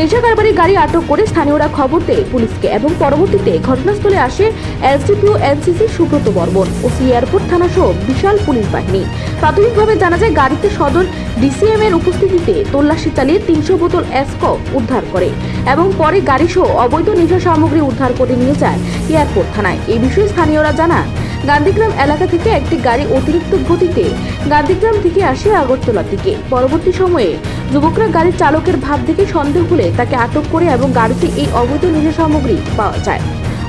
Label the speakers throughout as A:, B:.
A: নেশা কারবারি গাড়ি আটক করে স্থানীয়রা খবর দেয় পুলিশকে এবং পরবর্তীতে ঘটনাস্থলে আসে এলসিপিও NCC Subrata Barman. O C airport থানা সহ বিশাল পুলিশ বাহিনী। প্রাথমিকভাবে জানা যায়, গাড়িতে সদর ডিসিএম এর উপস্থিতিতে তল্লাশি চালিয়ে তিনশো বোতল অ্যাসকো উদ্ধার করে এবং পরে গাড়ি সহ অবৈধ নেশা সামগ্রী উদ্ধার করে নিয়ে যায় এয়ারপোর্ট থানায়। এই বিষয়ে স্থানীয়রা জানান গান্ধীগ্রাম এলাকা থেকে একটি গাড়ি অতিরিক্ত গতিতে গান্ধীগ্রাম থেকে আসে আগরতলার দিকে। পরবর্তী সময়ে যুবকরা গাড়ির চালকের ভাব দেখে সন্দেহ হলে তাকে আটক করে এবং গাড়িতে এই অবৈধ নেশা সামগ্রী পাওয়া যায়।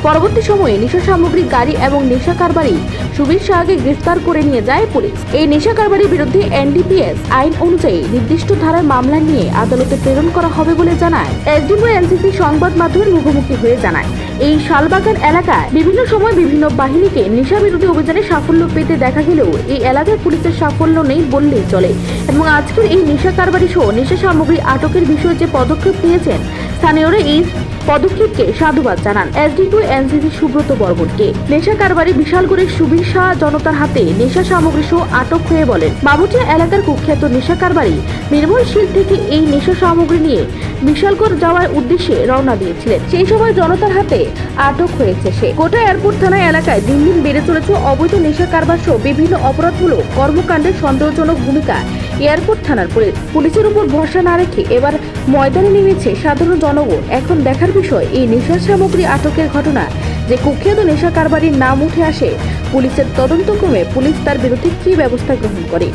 A: পরবর্তী সময়ে নেশা সামগ্রী, গাড়ি এবং নেশা কারবারি সুবীর শাহকে গ্রেফতার করে নিয়ে যায় পুলিশ। এই নেশা কারবারির বিরুদ্ধে এনডিপিএস আইন অনুযায়ী নির্দিষ্ট ধারার মামলা নিয়ে আদালতে প্রেরণ করা হবে বলে জানায়। এসডিপি এনসিসি সংবাদ মাধ্যমের মুখোমুখি হয়ে জানায়। এই শালবাগান এলাকায় বিভিন্ন সময় বিভিন্ন বাহিনীকে নেশা বিরোধী অভিযানে সাফল্য পেতে দেখা গেলেও এই এলাকায় পুলিশের সাফল্য নেই বললেই চলে। এবং আজকের এই নেশা কারবারি সহ নেশা সামগ্রী আটকের বিষয়ে যে পদক্ষেপ নিয়েছেন স্থানীয়রা এই পদক্ষেপকে সাধুবাদ জানান। এসডিপি এনসিসি সুব্রত বর্মনকে। নেশা কারবারি বিশালগড়ের সুবীর শাহ জনতার হাতে নেশা সামগ্রী সহ আটক হয়ে বলেন বাবুটিয়া এলাকার কুখ্যাত নেশা কারবারি নির্মল শীল থেকে এই নেশা সামগ্রী নিয়ে বিশালগড় যাওয়ার উদ্দেশ্যে রওনা দিয়েছিলেন। সেই সময় জনতার হাতে আটক হয়েছে সে। গোটা এয়ারপোর্ট থানা এলাকায় দিন দিন বেড়ে চলেছে অবৈধ নেশা কারবার সহ বিভিন্ন অপরাধমূলক কর্মকাণ্ডের সন্দেহজনক ভূমিকা। এয়ারপোর্ট থানার পুলিশ পুলিশের উপর ভরসা না রেখে এবার ময়দানে নেমেছে সাধারণ জনগণ। এখন দেখার বিষয় এই নেশা সামগ্রী আটকের ঘটনা যে কুখ্যাত নেশা কারবারির নাম উঠে আসে। পুলিশের তদন্তক্রমে পুলিশ তার বিরুদ্ধে কী ব্যবস্থা গ্রহণ করে?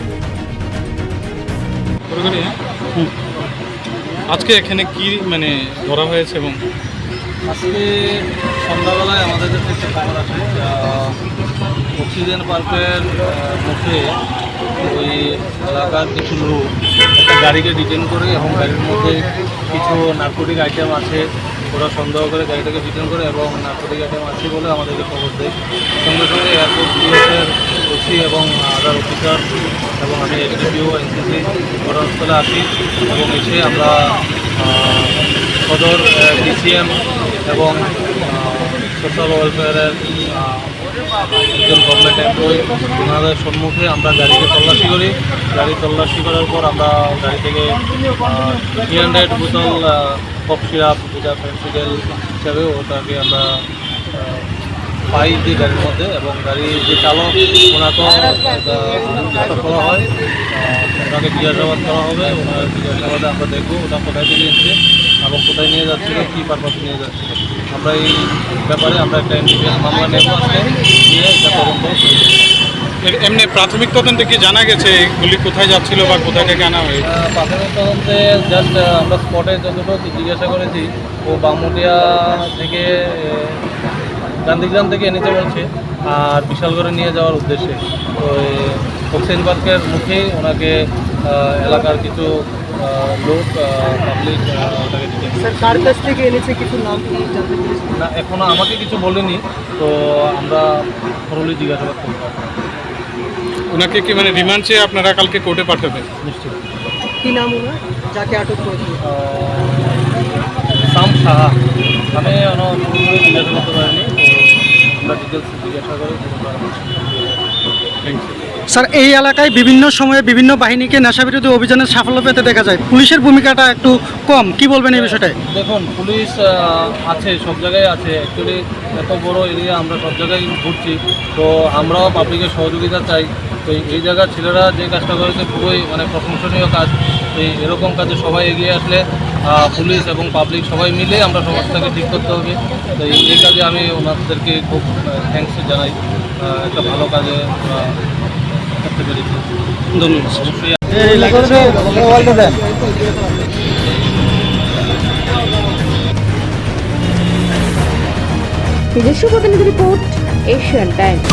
B: আজকে এখানে কি মানে ধরা হয়েছে এবং?
C: আজকে সন্ধ্যাবেলায় আমাদের কাছে একটা খবর আহ, অক্সিজেন পার্কের মুখে ওই এলাকার কিছু লোক একটা গাড়িকে ডিটেন করে এবং গাড়ির মধ্যে কিছু নার্কোটিক আইটেম আছে, ওরা সন্দেহ করে গাড়িটাকে ডিটেন করে এবং নার্কোটিক আইটেম আছে বলে আমাদেরকে খবর দেয়। সঙ্গে সঙ্গে এয়ারপোর্ট পুলিশের ওসি এবং আদার অফিসার এবং আমি এসডিপিও এনসিসি ঘটনাস্থলে আসি এবং এসে আমরা সদর ডিসিএম এবং সোশ্যাল ওয়েলফেয়ারের একজন গভর্নমেন্ট এমপ্লয়ি ওনাদের সম্মুখে আমরা গাড়িকে তল্লাশি করি। গাড়ি তল্লাশি করার পর আমরা গাড়ি থেকে থ্রি হান্ড্রেড বোতল কফ সিরাপ যেটা পেন্সিডেল হিসাবে ওটাকে আমরা পাই যে গাড়ির মধ্যে এবং গাড়ির যে চালক, ওনাকেও করা হয়। ওনাকে জিজ্ঞাসাবাদ করা হবে। ওনার জিজ্ঞাসাবাদে আমরা দেখব ওটা কোথায় থেকে এসছে এবং কোথায় নিয়ে যাচ্ছিল কী পারপাসে নিয়ে যাচ্ছিল আমরা এই ব্যাপারে আমরা একটা মামলা নেব আজকে। নিয়ে এটা তদন্ত
B: এমনি প্রাথমিক তদন্তে কি জানা গেছে এগুলি কোথায় যাচ্ছিল বা কোথায় থেকে আনা হয়েছে?
C: প্রাথমিক তদন্তে জাস্ট আমরা স্পটে যতটুকু জিজ্ঞাসা করেছি ও বামুটিয়া থেকে গান্ধীগ্রাম থেকে এনেছে বলছে আর বিশালগড়ে নিয়ে যাওয়ার উদ্দেশ্যে। তো অক্সিজেন পার্কের মুখে ওনাকে এলাকার কিছু লোক পাবলিক ওটাকে
D: স্যার কার কাছ থেকে এনেছে কিছু নাম কি জানতে পেরেছেন?
C: না এখনও আমাকে কিছু বলেনি তো আমরা থরলি জিজ্ঞাসাবাদ করব
B: ওনাকে কি মানে রিমান্ড চেয়ে আপনারা কালকে কোর্টে পাঠাবেন?
C: নিশ্চিত।
D: কি নাম ওনার? যাকে আটক করেছিল
C: সাম সাহা। আমি অন পুরোপুরি জিজ্ঞাসা করতে পারিনি তো আমরা ডিটেলস জিজ্ঞাসা করে
D: স্যার, এই এলাকায় বিভিন্ন সময়ে বিভিন্ন বাহিনীকে নেশাবিরোধী অভিযানে সাফল্য পেতে দেখা যায়। পুলিশের ভূমিকাটা একটু কম। কি বলবেন এই বিষয়টায়?
C: দেখুন, পুলিশ আছে, সব জায়গায় আছে। অ্যাকচুয়ালি এত বড় এরিয়া আমরা সব জায়গায় ঘুরছি। তো আমরাও পাবলিকের সহযোগিতা চাই। তো এই- জায়গার ছেলেরা যে কাজটা করেছে খুবই মানে প্রশংসনীয় কাজ। এই এরকম কাজে সবাই এগিয়ে আসলে পুলিশ এবং পাবলিক সবাই মিলে আমরা সমাজটাকে ঠিক করতে হবে। তো এই কাজে আমি ওনাদেরকে খুব থ্যাংকস জানাই। একটা ভালো কাজে করতে পেরেছি।
B: ধন্যবাদ।
C: অবশ্যই
A: নিজস্ব প্রতিনিধি রিপোর্ট এশিয়ান টাইমস।